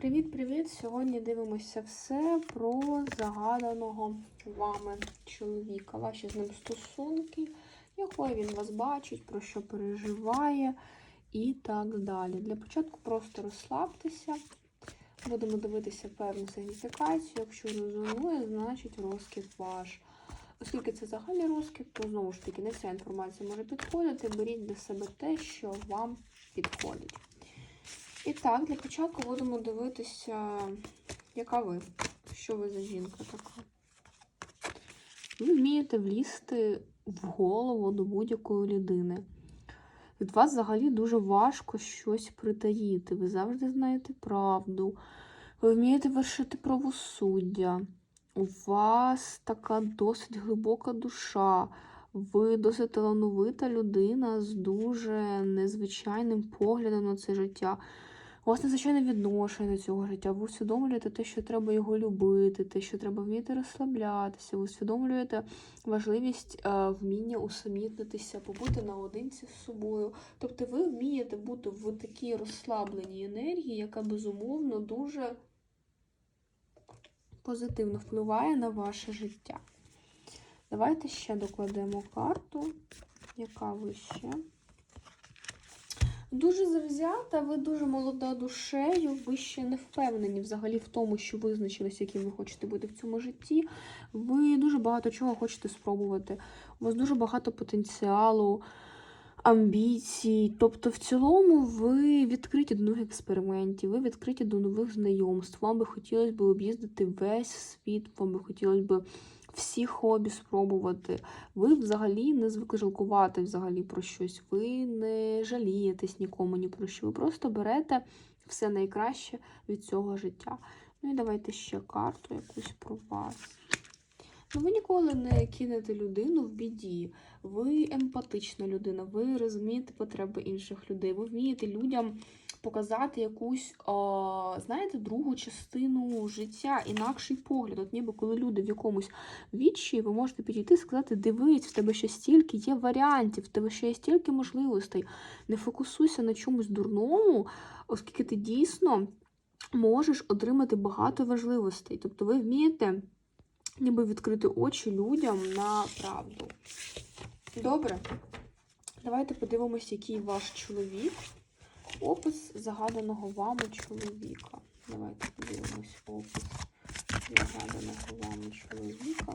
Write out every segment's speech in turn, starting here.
Привіт-привіт! Сьогодні дивимося все про загаданого вами чоловіка, ваші з ним стосунки, якою він вас бачить, про що переживає і так далі. Для початку просто розслабтеся. Будемо дивитися певну сигніфікацію. Якщо резонує, значить розкид ваш. Оскільки це загальний розкид, то знову ж таки не вся інформація може підходити. Беріть для себе те, що вам підходить. І так, для початку будемо дивитися, яка ви, що ви за жінка така. Ви вмієте влізти в голову до будь-якої людини. Від вас взагалі дуже важко щось притаїти. Ви завжди знаєте правду. Ви вмієте вершити правосуддя. У вас така досить глибока душа. Ви досить талановита людина з дуже незвичайним поглядом на це життя. У вас незвичайне відношення до цього життя. Ви усвідомлюєте те, що треба його любити, те, що треба вміти розслаблятися. Ви усвідомлюєте важливість е, вміння усамітнитися, побути наодинці з собою. Тобто ви вмієте бути в такій розслабленій енергії, яка безумовно дуже позитивно впливає на ваше життя. Давайте ще докладемо карту, яка ви ще. Дуже завзята, ви дуже молода душею, ви ще не впевнені взагалі в тому, що визначилися, яким ви хочете бути в цьому житті. Ви дуже багато чого хочете спробувати. У вас дуже багато потенціалу, амбіцій. Тобто, в цілому, ви відкриті до нових експериментів, ви відкриті до нових знайомств. Вам би хотілося б об'їздити весь світ, вам би хотілося б всі хобі спробувати. Ви взагалі не звикли жалкувати взагалі про щось. Ви не жалієтесь нікому ні про що. Ви просто берете все найкраще від цього життя. Ну і давайте ще карту якусь про вас. Ну, ви ніколи не кинете людину в біді. Ви емпатична людина, ви розумієте потреби інших людей. Ви вмієте людям показати якусь, а, знаєте, другу частину життя, інакший погляд. От ніби коли люди в якомусь відчі, ви можете підійти і сказати: дивись, в тебе ще стільки є варіантів, в тебе ще є стільки можливостей. Не фокусуйся на чомусь дурному, оскільки ти дійсно можеш отримати багато важливостей. Тобто ви вмієте ніби відкрити очі людям на правду. Добре. Давайте подивимося, який ваш чоловік. Опис загаданого вами чоловіка. Давайте подивимось опис загаданого вами чоловіка.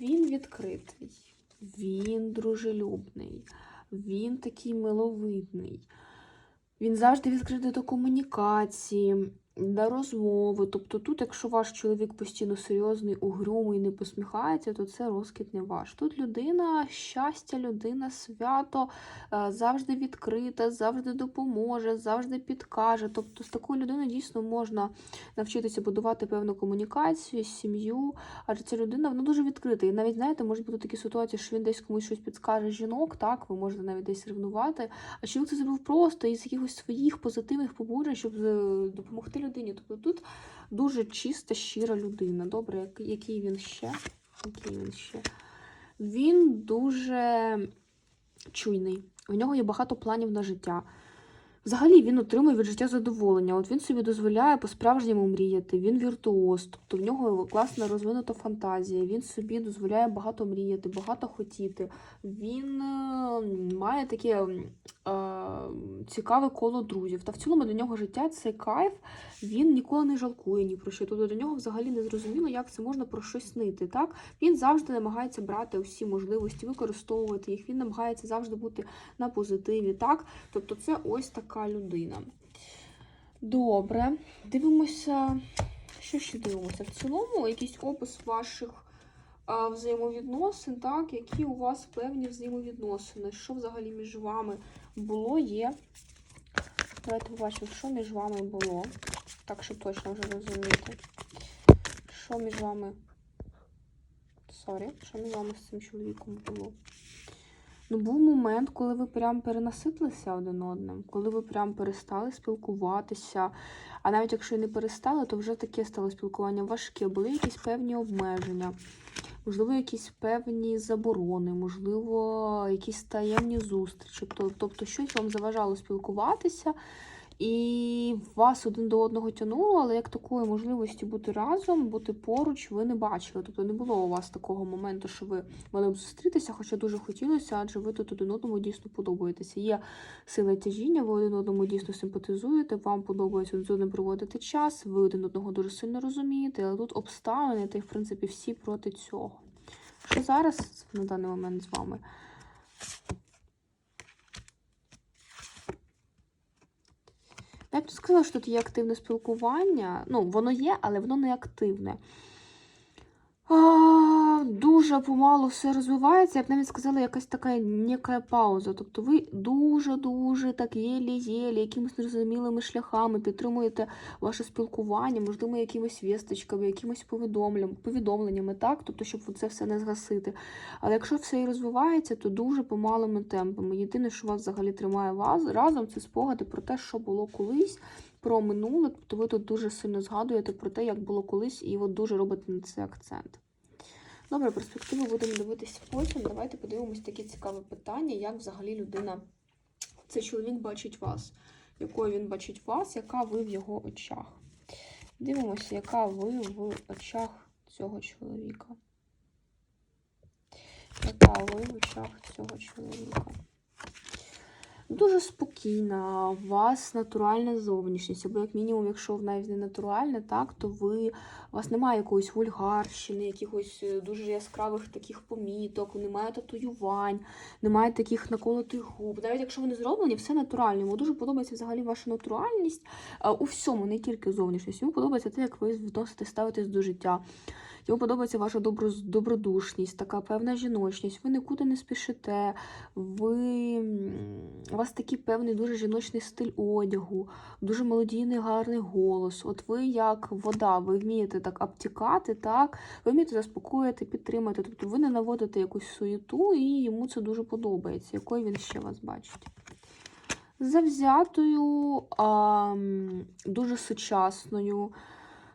Він відкритий, він дружелюбний, він такий миловидний. Він завжди відкритий до комунікації, до розмови. Тобто тут, якщо ваш чоловік постійно серйозний, угрюмий, не посміхається, то це розкид не ваш. Тут людина, щастя, людина, свято, е, завжди відкрита, завжди допоможе, завжди підкаже. Тобто з такою людиною дійсно можна навчитися будувати певну комунікацію, сім'ю, адже ця людина вона дуже відкрита. І навіть, знаєте, можуть бути такі ситуації, що він десь комусь щось підскаже жінок, так, ви можете навіть десь ревнувати. А чоловік це зробив просто із якихось своїх позитивних побуджень, щоб е, допомогти людині. Тобто тут дуже чиста, щира людина. Добре, який він ще? Який він ще? Він дуже чуйний. У нього є багато планів на життя. Взагалі він отримує від життя задоволення. От він собі дозволяє по-справжньому мріяти. Він віртуоз, тобто в нього класна розвинута фантазія. Він собі дозволяє багато мріяти, багато хотіти. Він е, має таке е, цікаве коло друзів. Та в цілому для нього життя це кайф. Він ніколи не жалкує ні про що. Тобто для нього взагалі не зрозуміло, як це можна про щось снити. Так він завжди намагається брати усі можливості, використовувати їх. Він намагається завжди бути на позитиві. Так, тобто, це ось така людина. Добре, дивимося, що ще дивимося? В цілому, якийсь опис ваших а, взаємовідносин, так, які у вас певні взаємовідносини, що взагалі між вами було, є. Давайте побачимо, що між вами було. Так, щоб точно вже розуміти. Що між вами. Сорі, що між вами з цим чоловіком було? Ну, був момент, коли ви прям перенаситилися один одним, коли ви прям перестали спілкуватися. А навіть якщо і не перестали, то вже таке стало спілкування важке. Були якісь певні обмеження, можливо, якісь певні заборони, можливо, якісь таємні зустрічі. Тобто, щось вам заважало спілкуватися, і вас один до одного тянуло, але як такої можливості бути разом, бути поруч, ви не бачили. Тобто не було у вас такого моменту, що ви мали б зустрітися, хоча дуже хотілося, адже ви тут один одному дійсно подобаєтеся. Є сила тяжіння, ви один одному дійсно симпатизуєте, вам подобається з одним проводити час, ви один одного дуже сильно розумієте, але тут обставини, та в принципі всі проти цього. Що зараз на даний момент з вами? Я б не сказала, що тут є активне спілкування. Ну, воно є, але воно не активне. А, дуже помалу все розвивається. Я б навіть сказала, якась така ніяка пауза. Тобто ви дуже-дуже так єлі-єлі, якимись незрозумілими шляхами підтримуєте ваше спілкування, можливо, якимись вісточками, повідомленнями, повідомленнями, так? Тобто, щоб це все не згасити. Але якщо все і розвивається, то дуже помалими темпами. Єдине, що вас взагалі тримає вас разом, це спогади про те, що було колись. Про минуле, тобто ви тут дуже сильно згадуєте про те, як було колись, і от дуже робите на це акцент. Добре, перспективу будемо дивитися потім. Давайте подивимось такі цікаві питання, як взагалі людина, цей чоловік бачить вас, якою він бачить вас, яка ви в його очах. Дивимося, яка ви в очах цього чоловіка. Яка ви в очах цього чоловіка? Дуже спокійна, у вас натуральна зовнішність, або як мінімум, якщо навіть не натуральна, так, то ви, у вас немає якоїсь вульгарщини, якихось е, дуже яскравих таких поміток, немає татуювань, немає таких наколотих губ. Навіть якщо вони зроблені, все натурально. Йому дуже подобається взагалі ваша натуральність у всьому, не тільки зовнішність. Йому подобається те, як ви відносите, ставитесь до життя. Йому подобається ваша добродушність, така певна жіночність. Ви нікуди не спішите, ви, у вас такий певний дуже жіночний стиль одягу, дуже мелодійний, гарний голос. От ви як вода, ви вмієте так обтікати, так, ви вмієте заспокоїти, підтримати. Тобто ви не наводите якусь суєту, і йому це дуже подобається, якою він ще вас бачить. Завзятою, а, дуже сучасною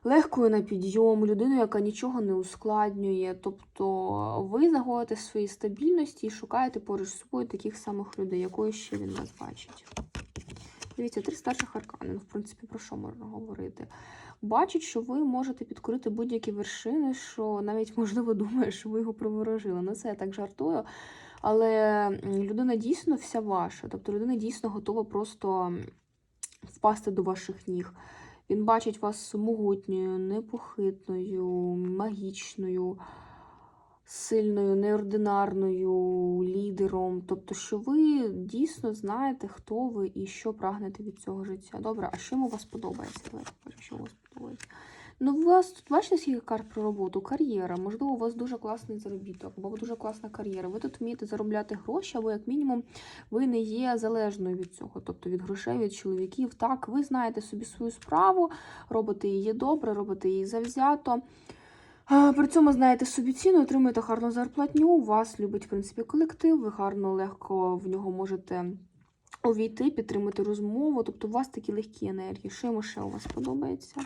легкою на підйом, людиною, яка нічого не ускладнює. Тобто ви знаходите свої стабільності і шукаєте поруч з собою таких самих людей, якою ще він вас бачить. Дивіться, три старших аркани. Ну, в принципі, про що можна говорити? Бачить, що ви можете підкорити будь-які вершини, що навіть, можливо, думає, що ви його приворожили. Ну, це я так жартую. Але людина дійсно вся ваша. Тобто людина дійсно готова просто впасти до ваших ніг. Він бачить вас могутньою, непохитною, магічною, сильною, неординарною лідером. Тобто, що ви дійсно знаєте, хто ви і що прагнете від цього життя. Добре, а що йому вас подобається? Давайте що у вас подобається. Ну, у вас тут бачите, скільки карт про роботу, кар'єра. Можливо, у вас дуже класний заробіток, або дуже класна кар'єра. Ви тут вмієте заробляти гроші, або, як мінімум, ви не є залежною від цього, тобто від грошей, від чоловіків. Так, ви знаєте собі свою справу, робите її добре, робите її завзято. При цьому знаєте собі ціну, отримуєте гарну зарплатню, вас любить, в принципі, колектив, ви гарно, легко в нього можете увійти, підтримати розмову. Тобто у вас такі легкі енергії. Що йому ще у вас подобається?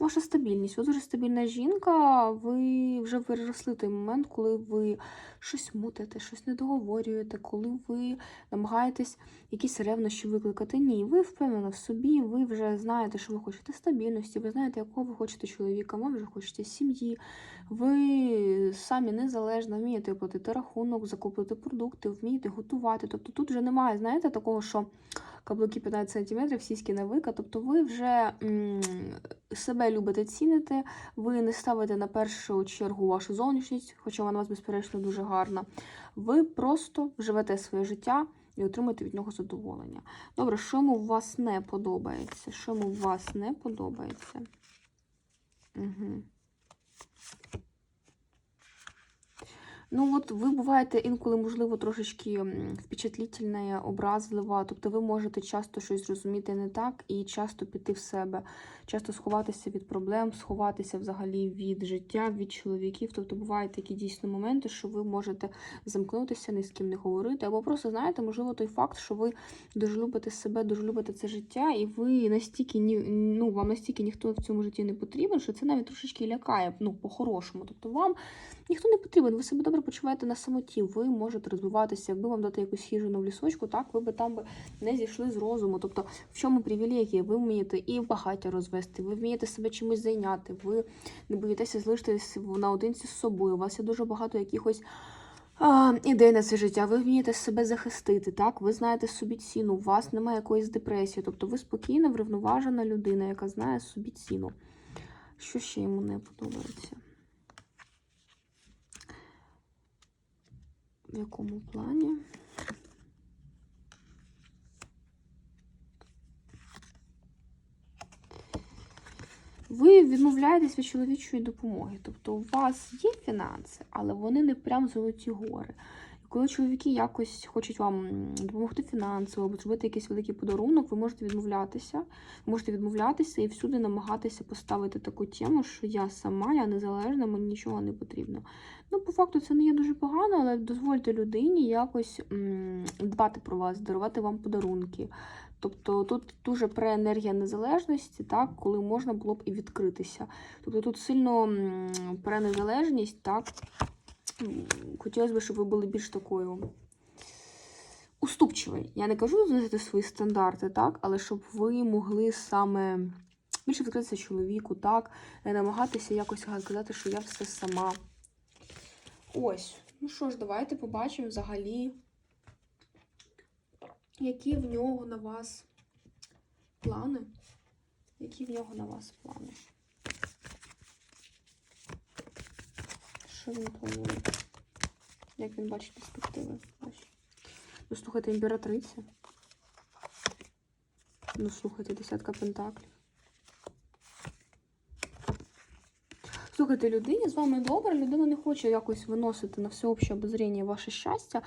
Ваша стабільність. Ви дуже стабільна жінка, ви вже переросли той момент, коли ви щось мутите, щось не договорюєте, коли ви намагаєтесь якісь ревнощі викликати. Ні, ви впевнена в собі, ви вже знаєте, що ви хочете стабільності, ви знаєте, якого ви хочете чоловіка, ви вже хочете сім'ї, ви самі незалежно вмієте оплатити рахунок, закупити продукти, вмієте готувати. Тобто тут вже немає, знаєте, такого, що каблуки 15 см, сіськи на вика. Тобто ви вже м себе любите цінити, ви не ставите на першу чергу вашу зовнішність, хоча вона у вас, безперечно, дуже гарна. Ви просто живете своє життя і отримуєте від нього задоволення. Добре, що йому у вас не подобається? Що йому у вас не подобається? Угу. Ну, от ви буваєте інколи, можливо, трошечки впечатлітельна, образлива, тобто ви можете часто щось зрозуміти не так і часто піти в себе, часто сховатися від проблем, сховатися взагалі від життя, від чоловіків. Тобто бувають такі дійсно моменти, що ви можете замкнутися, ні з ким не говорити, або просто знаєте, можливо, той факт, що ви дуже любите себе, дуже любите це життя, і ви настільки ні, ну, вам настільки ніхто в цьому житті не потрібен, що це навіть трошечки лякає, ну, по-хорошому. Тобто вам ніхто не потрібен, ви себе добре добре почуваєте на самоті, ви можете розвиватися. Якби вам дати якусь хижину в лісочку, так ви би там би не зійшли з розуму. Тобто, в чому привілегія? Ви вмієте і багаття розвести, ви вмієте себе чимось зайняти, ви не боїтеся залишитись наодинці з собою. У вас є дуже багато якихось. Ідей на це життя, ви вмієте себе захистити, так? Ви знаєте собі ціну, у вас немає якоїсь депресії. Тобто ви спокійна, врівноважена людина, яка знає собі ціну. Що ще йому не подобається? В якому плані? Ви відмовляєтесь від чоловічої допомоги. Тобто у вас є фінанси, але вони не прям золоті гори. Коли чоловіки якось хочуть вам допомогти фінансово або зробити якийсь великий подарунок, ви можете відмовлятися. Можете відмовлятися і всюди намагатися поставити таку тему, що я сама, я незалежна, мені нічого не потрібно. Ну, по факту, це не є дуже погано, але дозвольте людині якось м, дбати про вас, дарувати вам подарунки. Тобто тут дуже про енергія незалежності, так, коли можна було б і відкритися. Тобто тут сильно про незалежність, так. Хотілося б, щоб ви були більш такою уступчивою. Я не кажу знизити свої стандарти, так, але щоб ви могли саме більше відкритися чоловіку, так, не намагатися якось казати, що я все сама. Ось. Ну що ж, давайте побачимо взагалі, які в нього на вас плани. Які в нього на вас плани? Що він планує? Як він бачить перспективи? Ну, слухайте, імператриця. Ну, слухайте, десятка пентаклів. Слухайте, людині з вами добре, людина не хоче якось виносити на всеобще обозріння ваше щастя.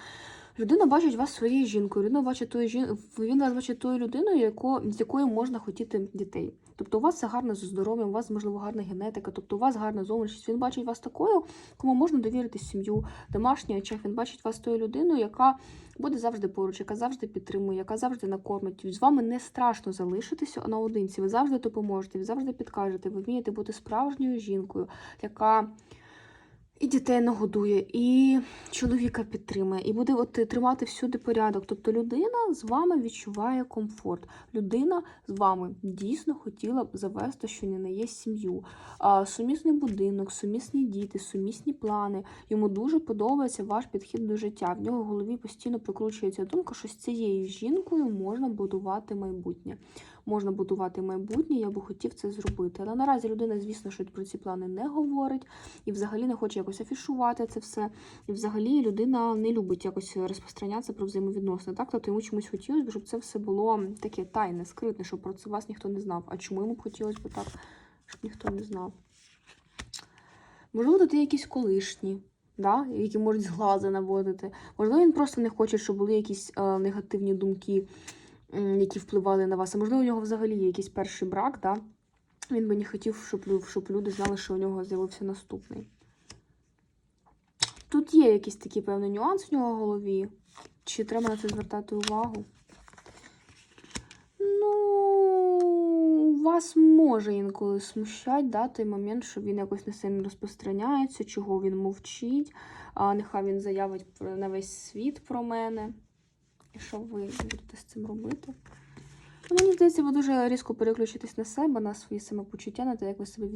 Людина бачить вас своєю жінкою. Людина бачить тою жін... Він вас бачить тою людиною, яко... з якою можна хотіти дітей. Тобто у вас все гарно зі здоров'ям, у вас, можливо, гарна генетика, тобто у вас гарна зовнішність. Він бачить вас такою, кому можна довірити сім'ю, домашній очах. Він бачить вас тою людиною, яка буде завжди поруч, яка завжди підтримує, яка завжди накормить. З вами не страшно залишитися наодинці. Ви завжди допоможете, ви завжди підкажете. Ви вмієте бути справжньою жінкою, яка і дітей нагодує, і чоловіка підтримує, і буде от тримати всюди порядок. Тобто людина з вами відчуває комфорт. Людина з вами дійсно хотіла б завести, що не на є сім'ю. Сумісний будинок, сумісні діти, сумісні плани. Йому дуже подобається ваш підхід до життя. В нього в голові постійно прикручується думка, що з цією жінкою можна будувати майбутнє. Можна будувати майбутнє, я би хотів це зробити. Але наразі людина, звісно, що про ці плани не говорить і взагалі не хоче якось афішувати це все. І взагалі людина не любить якось розпространятися про взаємовідносини. Так, тобто йому чомусь хотілося б, щоб це все було таке тайне, скритне, щоб про це вас ніхто не знав. А чому йому б хотілося б так, щоб ніхто не знав? Можливо, тут є якісь колишні, да? які можуть зглази наводити. Можливо, він просто не хоче, щоб були якісь е, негативні думки, які впливали на вас. А можливо, у нього взагалі є якийсь перший брак, да? він би не хотів, щоб, щоб люди знали, що у нього з'явився наступний. Тут є якийсь такий певний нюанс в нього в голові. Чи треба на це звертати увагу? Ну, вас може інколи смущать, да, той момент, що він якось не сильно розпространяється, чого він мовчить, а нехай він заявить на весь світ про мене. І що ви будете з цим робити? Ну, мені здається, ви дуже різко переключитесь на себе, на свої самопочуття, на те, як ви себе